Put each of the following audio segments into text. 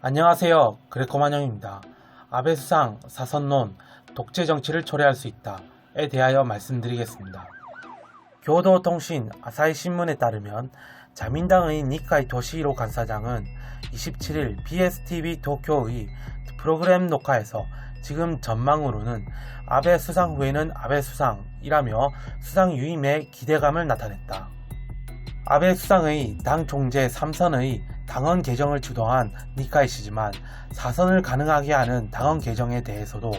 안녕하세요. 그레코만영입니다. 아베 수상 사선론 독재 정치를 초래할 수 있다에 대하여 말씀드리겠습니다. 교도 통신 아사히 신문에 따르면 자민당의 니카이 도시히로 간사장은 27일 BSTV 도쿄의 프로그램 녹화에서 지금 전망으로는 아베 수상 후에는 아베 수상이라며 수상 유임에 기대감을 나타냈다. 아베 수상의 당 총재 3선의 당헌 개정을 주도한 니카이 씨지만 4선을 가능하게 하는 당헌 개정에 대해서도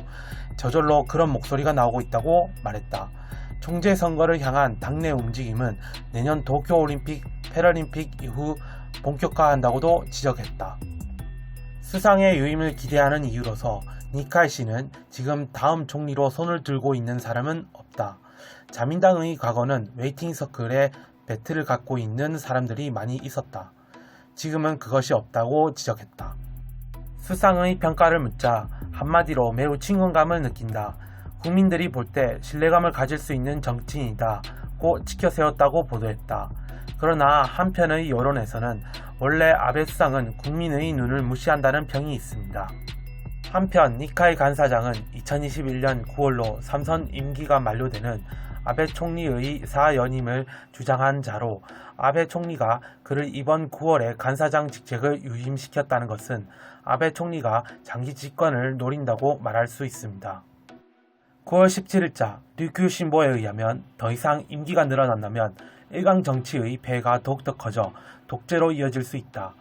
저절로 그런 목소리가 나오고 있다고 말했다. 총재 선거를 향한 당내 움직임은 내년 도쿄올림픽, 패럴림픽 이후 본격화한다고도 지적했다. 수상의 유임을 기대하는 이유로서 니카이 씨는 지금 다음 총리로 손을 들고 있는 사람은 없다. 자민당의 과거는 웨이팅 서클에 배틀을 갖고 있는 사람들이 많이 있었다. 지금은 그것이 없다고 지적했다. 수상의 평가를 묻자 한마디로 매우 친근감을 느낀다. 국민들이 볼 때 신뢰감을 가질 수 있는 정치인이다고 치켜세웠다고 보도했다. 그러나 한편의 여론에서는 원래 아베 수상은 국민의 눈을 무시한다는 평이 있습니다. 한편 니카이 간사장은 2021년 9월로 3선 임기가 만료되는 아베 총리의 사연임을 주장한 자로 아베 총리가 그를 이번 9월에 간사장 직책을 유임시켰다는 것은 아베 총리가 장기 집권을 노린다고 말할 수 있습니다. 9월 17일자 류큐 신보에 의하면 더 이상 임기가 늘어난다면 일강 정치의 폐해가 더욱더 커져 독재로 이어질 수 있다.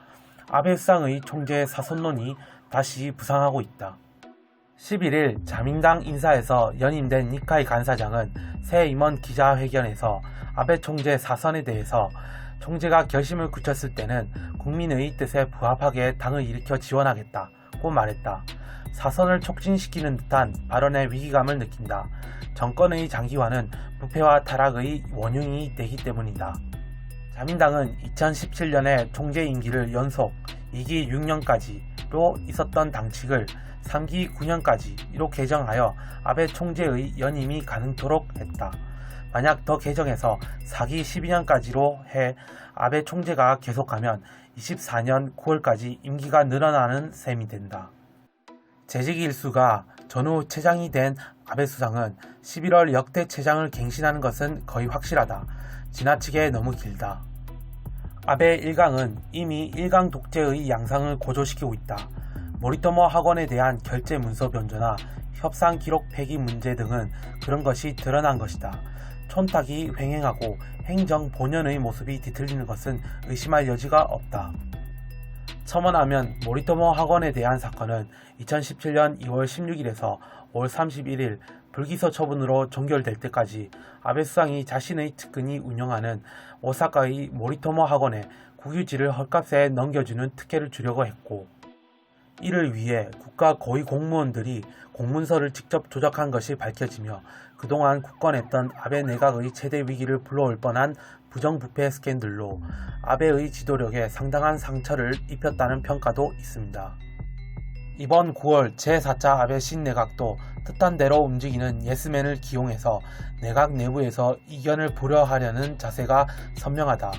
아베 수상의 총재 사선론이 다시 부상하고 있다. 11일 자민당 인사에서 연임된 니카이 간사장은 새 임원 기자회견에서 아베 총재 사선에 대해서 총재가 결심을 굳혔을 때는 국민의 뜻에 부합하게 당을 일으켜 지원하겠다고 말했다. 사선을 촉진시키는 듯한 발언의 위기감을 느낀다. 정권의 장기화는 부패와 타락의 원흉이 되기 때문이다. 자민당은 2017년에 총재 임기를 연속 2기 6년까지로 있었던 당칙을 3기 9년까지로 개정하여 아베 총재의 연임이 가능토록 했다. 만약 더 개정해서 4기 12년까지로 해 아베 총재가 계속하면 24년 9월까지 임기가 늘어나는 셈이 된다. 재직 일수가 전후 최장이 된 아베 수상은 11월 역대 최장을 갱신하는 것은 거의 확실하다. 지나치게 너무 길다. 아베 1강은 이미 1강 독재의 양상을 고조시키고 있다. 모리토모 학원에 대한 결제 문서 변조나 협상 기록 폐기 문제 등은 그런 것이 드러난 것이다. 촌탁이 횡행하고 행정 본연의 모습이 뒤틀리는 것은 의심할 여지가 없다. 첨언하면 모리토모 학원에 대한 사건은 2017년 2월 16일에서 5월 31일 불기소 처분으로 종결될 때까지 아베 수상이 자신의 측근이 운영하는 오사카의 모리토모 학원에 국유지를 헐값에 넘겨주는 특혜를 주려고 했고 이를 위해 국가 고위 공무원들이 공문서를 직접 조작한 것이 밝혀지며 그동안 굳건했던 아베 내각의 최대 위기를 불러올 뻔한 부정부패 스캔들로 아베의 지도력에 상당한 상처를 입혔다는 평가도 있습니다. 이번 9월 제4차 아베 신내각도 뜻한 대로 움직이는 예스맨을 기용해서 내각 내부에서 이견을 불허하려는 자세가 선명하다.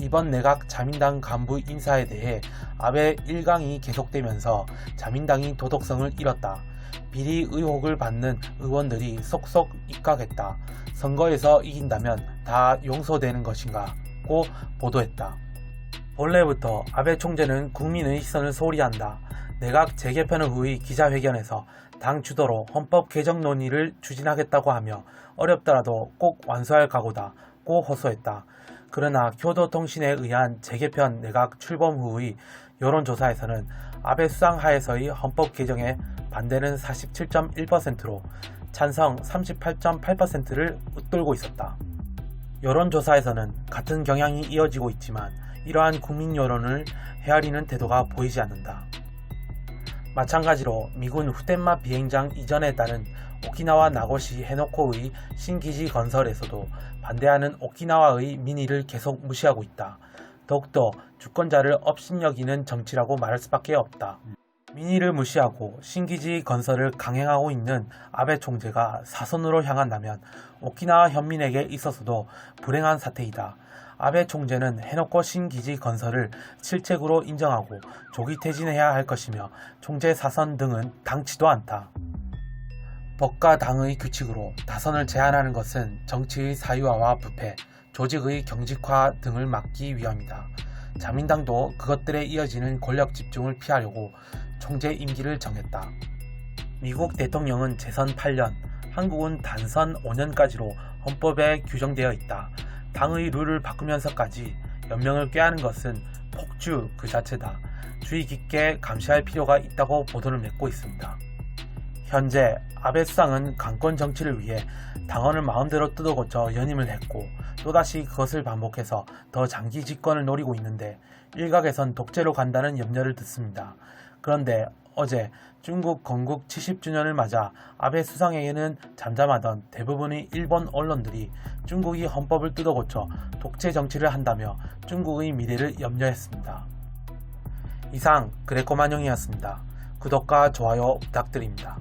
이번 내각 자민당 간부 인사에 대해 아베 1강이 계속되면서 자민당이 도덕성을 잃었다. 비리 의혹을 받는 의원들이 속속 입각했다. 선거에서 이긴다면 다 용서되는 것인가? 고 보도했다. 본래부터 아베 총재는 국민의 시선을 소홀히 한다. 내각 재개편 후의 기자회견에서 당 주도로 헌법 개정 논의를 추진하겠다고 하며 어렵더라도 꼭 완수할 각오다 고 호소했다. 그러나 교도통신에 의한 재개편 내각 출범 후의 여론조사에서는 아베 수상 하에서의 헌법 개정에 반대는 47.1%로 찬성 38.8%를 웃돌고 있었다. 여론조사에서는 같은 경향이 이어지고 있지만 이러한 국민 여론을 헤아리는 태도가 보이지 않는다. 마찬가지로 미군 후텐마 비행장 이전에 따른 오키나와 나고시 해노코의 신기지 건설에서도 반대하는 오키나와의 민의를 계속 무시하고 있다. 더욱더 주권자를 업신여기는 정치라고 말할 수밖에 없다. 민의를 무시하고 신기지 건설을 강행하고 있는 아베 총재가 사선으로 향한다면 오키나와 현민에게 있어서도 불행한 사태이다. 아베 총재는 해놓고 신기지 건설을 실책으로 인정하고 조기 퇴진해야 할 것이며 총재 사선 등은 당치도 않다. 법과 당의 규칙으로 다선을 제한하는 것은 정치의 사유화와 부패, 조직의 경직화 등을 막기 위함이다. 자민당도 그것들에 이어지는 권력 집중을 피하려고 총재 임기를 정했다. 미국 대통령은 재선 8년, 한국은 단선 5년까지로 헌법에 규정되어 있다. 당의 룰을 바꾸면서까지 연명을 꾀하는 것은 폭주 그 자체다. 주의 깊게 감시할 필요가 있다고 보도를 맺고 있습니다. 현재 아베 수상은 강권 정치를 위해 당원을 마음대로 뜯어고쳐 연임을 했고 또다시 그것을 반복해서 더 장기 집권을 노리고 있는데 일각에선 독재로 간다는 염려를 듣습니다. 그런데 어제 중국 건국 70주년을 맞아 아베 수상에게는 잠잠하던 대부분의 일본 언론들이 중국이 헌법을 뜯어고쳐 독재 정치를 한다며 중국의 미래를 염려했습니다. 이상 그레코만영이었습니다. 구독과 좋아요 부탁드립니다.